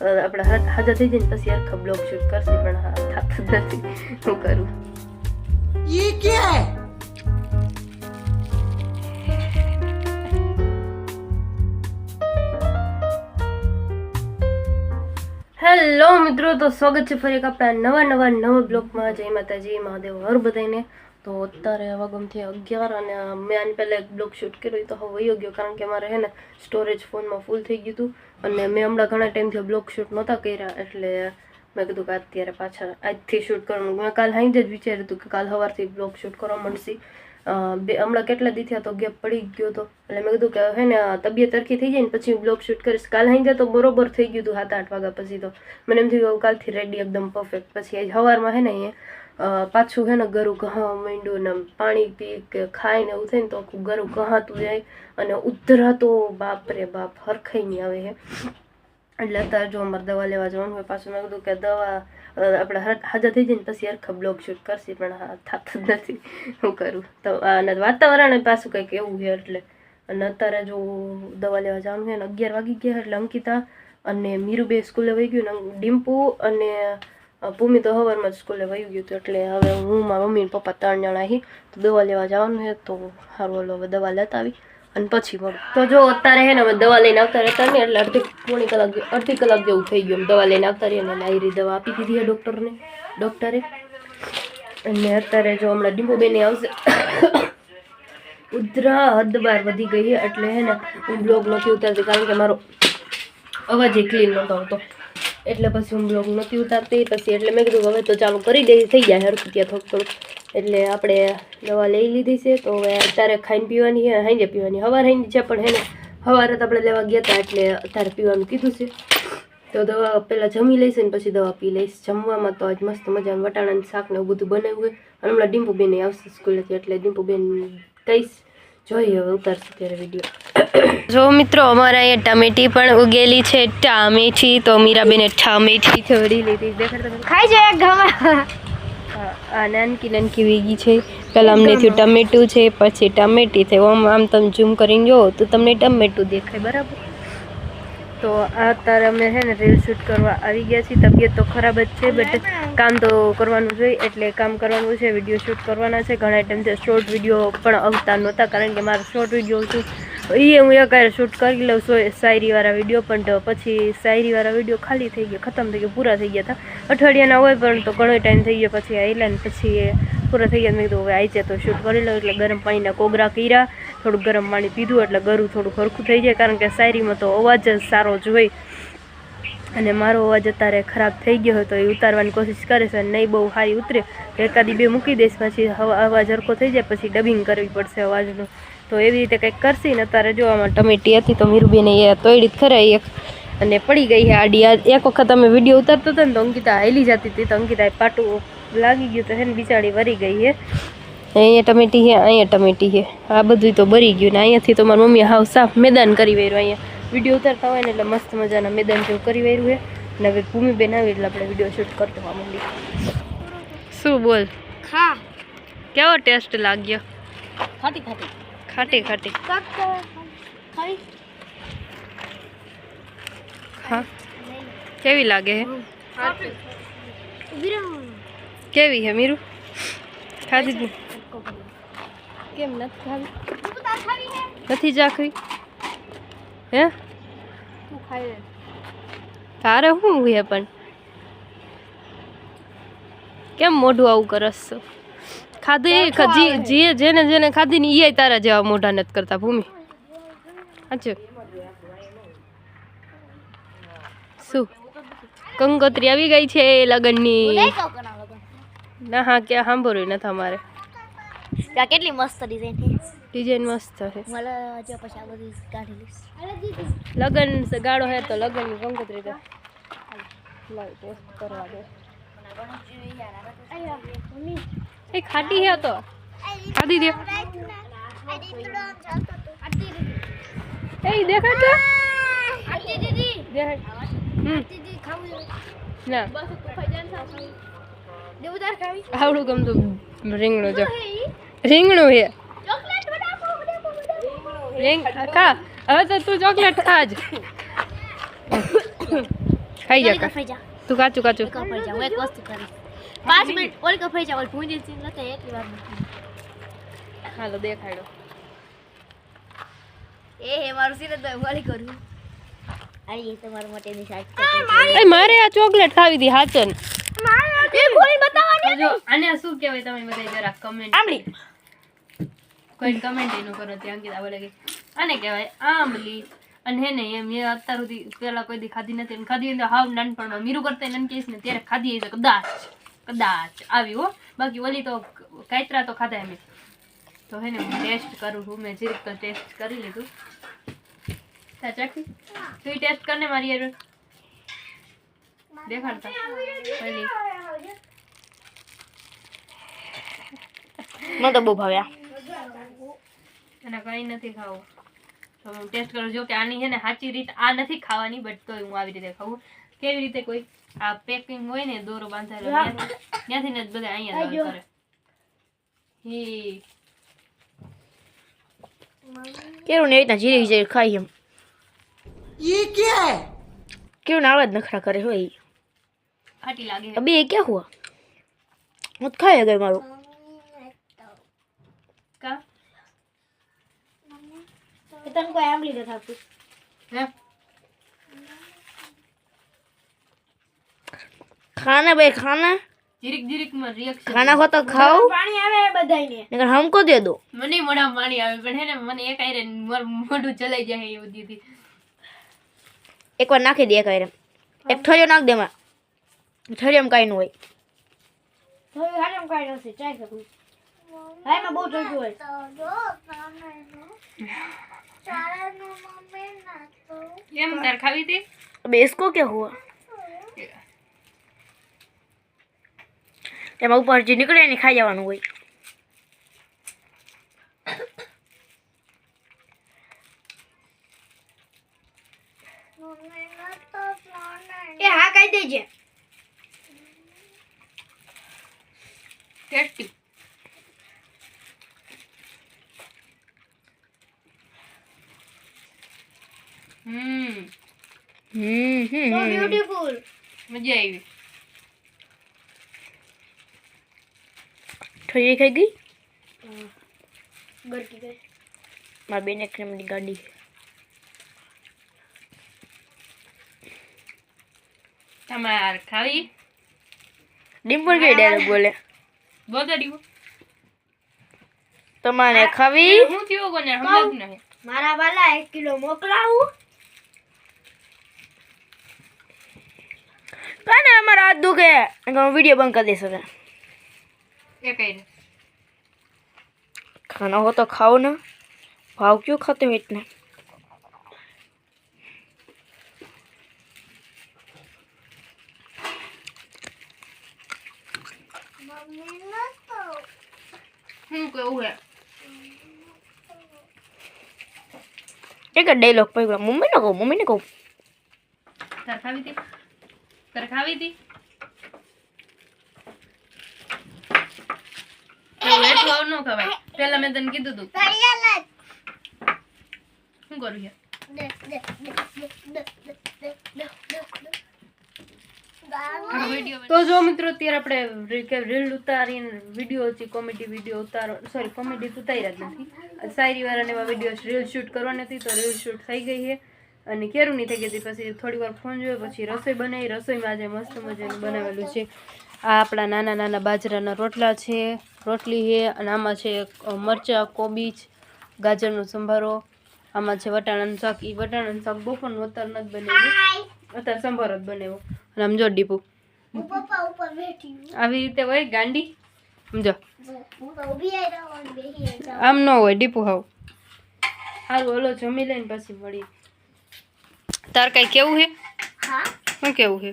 આપણે હાજર થઈ જઈને પછી આખો બ્લોગ શૂટ કરશે પણ હા થતું નથી. હું કરું? ઈ કે? હેલો મિત્રો તો સ્વાગત છે ફરી એક આપણા નવા નવા નવા બ્લોગમાં જય માતાજી મહાદેવ હર બધાને તો અત્યારે વાગમથી અગિયાર અને મેં આની પહેલાં એક બ્લોગ શૂટ કર્યો તો હવે વયો ગયો કારણ કે મારે હે ને સ્ટોરેજ ફોનમાં ફૂલ થઈ ગયું હતું અને મેં હમણાં ઘણા ટાઈમથી બ્લોગ શૂટ નહોતા કર્યા એટલે મેં કીધું કે અત્યારે પાછા આજથી શૂટ કરવાનું મેં કાલ હાઈ જ વિચાર્યું હતું કે કાલ સવારથી બ્લોગ શૂટ કરવા મળશે. બે, હમણાં કેટલા દી તો ગેપ પડી ગયો હતો. એટલે મેં કીધું કે હે ને તબિયત તરખી થઈ જાય ને પછી હું બ્લોગ શૂટ કરીશ. કાલ હાઈ તો બરોબર થઈ ગયું હતું સાત આઠ વાગ્યા પછી તો. મને એમ થયું કાલથી રેડી એકદમ પરફેક્ટ પછી સવારમાં હે ને અહીંયા પાછું હે ને ગરું કહા માંડ્યું ને પાણી પી કે ખાય ને એવું થાય ને તો આખું ગરું કહાતું જાય અને ઉધરાતો બાપ રે બાપ, હરખાઈ નહીં આવે હે. એટલે અત્યારે જો અમારે દવા લેવા જવાનું હોય, પાછું મેં કીધું કે દવા આપણે હાજર થઈ જઈને પછી હરખા બ્લોગ શૂટ કરશે, પણ હા, થતું નથી. શું કરું? તો અને વાતાવરણ પાછું કંઈક એવું છે એટલે. અને અત્યારે જો દવા લેવા જવાનું હોય ને અગિયાર વાગી ગયા એટલે અંકિતા અને મીરુબે સ્કૂલે વહી ગયું ને ડિમ્પુ અને ભૂમિ તો હવારમાં જ સ્કૂલે વયું ગયું હતું એટલે હવે હું, મારા મમ્મી પપ્પા ત્રણ જણા હી, તો દવા લેવા જવાનું છે, તો સારું ઓલો હવે દવા લેતા આવી. અને પછી મળું તો જો અત્યારે હે ને અમે દવા લઈને આવતા રહેતા ને, એટલે અડધી, પોણી કલાક અડધી કલાક જેવું થઈ ગયું દવા લઈને આવતા રહીએ અને લાયરી દવા આપી દીધી ડૉક્ટરને, ડૉક્ટરે. અને અત્યારે જો હમણાં ડીમ્પુબેને આવશે. ઉધરા હદ બાર વધી ગઈ એટલે હે ને, હું બ્લોગ નથી ઉતારતી, કારણ કે મારો અવાજ એ ક્લીન નહોતો આવતો. એટલે પછી હું બ્લોગ નથી ઉતારતી. પછી એટલે મેં કીધું હવે તો ચાલુ કરી દઈ થઈ જાય હરખું ત્યાં થોડું થોડું એટલે આપણે દવા લઈ લીધી છે. તો હવે અત્યારે ખાઈને પીવાની છે હાંજે પીવાની. હવાર હાંજે છે પણ હે ને સવારે તો આપણે લેવા ગયા હતા એટલે અત્યારે પીવાનું કીધું છે. તો દવા પહેલાં જમી લઈશ ને પછી દવા પી લઈશ. જમવામાં તો આજ મસ્ત મજાનું વટાણાનું શાક ને એવું બધું બનાવ્યું હોય અને હમણાં ડીમ્પુબેન આવશે સ્કૂલેથી, એટલે ડીમ્પુબેન કહીશ જોઈએ હવે ઉતારશું ત્યારે વીડિયો જો મિત્રો અમારા અહીંયા ટામેટી પણ ઉગેલી છે. ટામેઠી તો મીરાબેને ટામેટી છોડી લીધી. દેખાડતા ખાઈ જાય ગમે હા, આ નાનકી નાનકી વીગી છે. પહેલાં અમને થયું ટમેટું છે પછી ટમેટી છે. આમ આમ તમે ઝૂમ કરીને જુઓ તો તમને ટમેટું દેખાય બરાબર? તો આ અત્યારે અમે છે ને રીલ શૂટ કરવા આવી ગયા છીએ. તબિયત તો ખરાબ જ છે બટ કામ તો કરવાનું જોઈએ એટલે કામ કરવાનું છે વીડિયો શૂટ કરવાના છે. ઘણા ટાઈમથી શોર્ટ વીડિયો પણ આવતા નહોતા, કારણ કે મારો શોર્ટ વીડિયો હતું. એ હું એક શૂટ કરી લઉં છું શાયરીવાળા વીડિયો પણ પછી શાયરીવાળા વીડિયો ખાલી થઈ ગયો, ખતમ થઈ ગયો, પૂરા થઈ ગયા હતા. અઠવાડિયાના હોય, પણ તો ઘણો ટાઈમ થઈ ગયો, પછી આવેલા ને પછી પૂરા થઈ ગયા. મેં કીધું, હવે આવી જાય તો શૂટ કરી લઉં. એટલે ગરમ પાણીના કોગરા કર્યા, થોડું ગરમ પાણી પીધું, એટલે ગરું થોડું સરખું થઈ જાય, કારણ કે શાયરીમાં તો અવાજ જ સારો જ હોય. અને મારો અવાજ અત્યારે ખરાબ થઈ ગયો હતો એ ઉતારવાની કોશિશ કરે છે અને નહીં બહુ સારી ઉતરે તો એકાદી બે મૂકી દઈશ, પછી અવાજ હરખો થઈ જાય, પછી ડબિંગ કરવી પડશે અવાજનું. તો એવી રીતે કંઈક કરશે ને અત્યારે જોવામાં ટમેટી હતી તો મીરુબેને એ તોડી ખરા એક. અને પડી ગઈ આડી. એક વખત અમે વીડિયો ઉતારતો હતો ને તો અંકિતા હાલી જતી હતી તો અંકિતા પાટું લાગી ગયું તો હે ને બિચારી વરી ગઈ છે અહીંયા ટમેટી છે, અહીંયા ટમેટી છે. આ બધું તો બરી ગયું ને અહીંયાથી તો મારી મમ્મી હાવ સાફ મેદાન કરી વેર્યું અહીંયા. વીડિયો ઉતારતા હોય ને એટલે મસ્ત મજાના મેદાન જેવું કરી વાર્યું છે. અને હવે ભૂમિબેન આવી એટલે આપણે વીડિયો શૂટ કરતો હોવા માંડી. શું બોલ? ખા. કેવો ટેસ્ટ લાગ્યો? ખાટી ખાટી. ખાટી ખાટી. હા. કેવી લાગે હે? કેવી હે મીરું? ખાધી તી? કેમ નથી ખાવી તું તાર ખાવી નથી જાખવી હે? તું ખાઈ લે. તારે શું હે પણ? કેમ મોઢું આવું કરસ? છો? ખાધી જી જે જેને જેને ખાધી ને એ તારા જેવા મોઢા નથી કરતા ભૂમિ. સાચું શું? કંકોત્રી આવી ગઈ છે લગનની. ના હા ક્યાં સાંભળ્યું નથી અમારે. ત્યાં કેટલી મસ્ત ડિઝાઇન છે. ડિઝાઇન મસ્ત છે. મને જો પછી આ બધી કાઢી લઈશ. લગન ગાળો હે તો લગનની કંકોત્રી તો ટેસ્ટ કરવા દે. એ ખાટી હે તો. ખાધી દે. એ દેખાય તો. દેખાય. હમ. ના. આવડું ગમતું રીંગણું જો. રીંગણું હે રીંગ ખા. હવે તો તું ચોકલેટ ખાજ. ખાઈ જા તું કાચું કાચું કફાઈ જા હું એક વસ્તુ મિનિટ ઓલ કફાઈ જા ઓલી ભૂંજી સીન લતે એટલી વાર હાલો દેખાડો. એ હે મારું સીન તો ઓલી કરું. અરે તમારા માટેની સાઈડ એ મારે આ ચોકલેટ ખાવી હતી હાચન. એ બતાવવાની જો આને શું કહેવાય તમે બધા જરા કમેન્ટ આંબલી. કોઈ કમેન્ટ એનું કરો ત્યાં અંકિતા બોલે કે આને કહેવાય આંબલી. અને હે ને એમ એ અત્યાર સુધી પેલા કોઈ દી ખાધી નથી ખાધી તો હાવ નાનપણમાં મીરું કરતા એને કહીશ ને ત્યારે ખાધી હશે કદાચ કદાચ આવી હો. બાકી ઓલી તો કાયતરા તો ખાધા એમ તો હે ને હું ટેસ્ટ કરું છું મેં જીરીક તો ટેસ્ટ કરી લીધું. તા ચાખી? તું ટેસ્ટ કરને મારી યાર દેખાડતા. પહેલી મને તો બહુ ભાવ્યા. અને કંઈ નથી ખાવું. તો હું ટેસ્ટ કરું જો કે આની છે ને સાચી રીત આ નથી ખાવાની બટ તોય હું આવી રીતે ખાવું. કેવી રીતે કોઈ આ પેકિંગ હોય ને દોરો બાંધેલો ત્યાંથી ને બધા અહીંયા દોર કરે. હી. કેરું ને રીતના જીરી જીરી ખાઈ એમ. ઈ કે? કેવું ના જ નખરા કરે હોય ખાટી લાગે. અબે એ ક્યાં હુઆ? હું ખાઈ ગઈ મારું. કા તને કોઈ આંબલી નથી આપતું હે ખાના ભાઈ ખાના જીરીક જીરીક માં રિએક્શન ખાના હો તો ખાઓ પાણી આવે બધાને નકર हमको दे दो મને મોઢા પાણી આવે પણ હે ને મને એક આયરે મારું મોઢું ચલાઈ જાય એવું દીધી એકવાર નાખી દે કાંઈ એક ઠળિયો નાખ દે એમાં ઠળિયામાં કાંઈ ન હોય થોડી હાડમ કાઢી નથી ટ્રાય કરું હા એમાં બહુ ઠંડુ હોય એમ તાર ખાવી હતી अबे इसको क्या हुआ એમાં ઉપર જે નીકળે ને ખાઈ જવાનું હોય એ હા કહી દેજે ટેસ્ટી હમ. હમ હમ તો બ્યુટીફુલ મજા આવી. ઠળિયે ખાઈ ગઈ? ગરકી ગઈ મારા બેને ક્રીમની ગાડી. તમાર ખાવી? ડિમ્પલ કઈ ડાયરેક્ટ બોલે. બોતડી તમારે ખાવી? હું થયો કોને સમજ નહીં. મારા વાલા એક કિલો મોકલાવું. તને અમારા હાથ દુખે. હું વીડિયો બંધ કરી દઈશ હવે. ખાના હો તો ખાઓ ના. ભાવ ક્यों ખાતે હોય ઇતને શું કેવું હે? એક ડાયલોગ પકડો. મમ્મીને કહું મમ્મીને કહું. તાર ખાવી હતી એટલું ન ખવાય પેલા મેં તને કીધું તું. શું કરું છે તો જો મિત્રો અત્યારે આપણે રીલ ઉતારીને વીડિયો છે કોમેડી વીડિયો ઉતારો સોરી કોમેડી ઉતાર્યા જ નથી. શાયરી વાળાને એવા વીડિયો રીલ શૂટ કરવાની હતી તો રીલ શૂટ થઈ ગઈ છે. અને કેરું નહીં થઈ ગઈ હતી પછી થોડી વાર ફોન જોયો પછી રસોઈ બનાવી. રસોઈમાં આજે મસ્ત મજાનું બનાવેલું છે. આ આપણા નાના નાના બાજરાના રોટલા છે. રોટલી છે અને આમાં છે મરચાં કોબીજ ગાજરનો સંભારો. આમાં છે વટાણાનું શાક. એ વટાણાનું શાક બપોરનું અત્યારે નથી બનાવ્યું. અત્યારે સંભારો જ બનાવ્યો. અને આમ જો ડીપુ. આવી રીતે હોય ગાંડી? સમજો. આમ ન હોય ડીપુ હાવ. સારું ઓલો જમી લઈને પછી મળી તાર કઈ કેવું છે હા. શું કેવું છે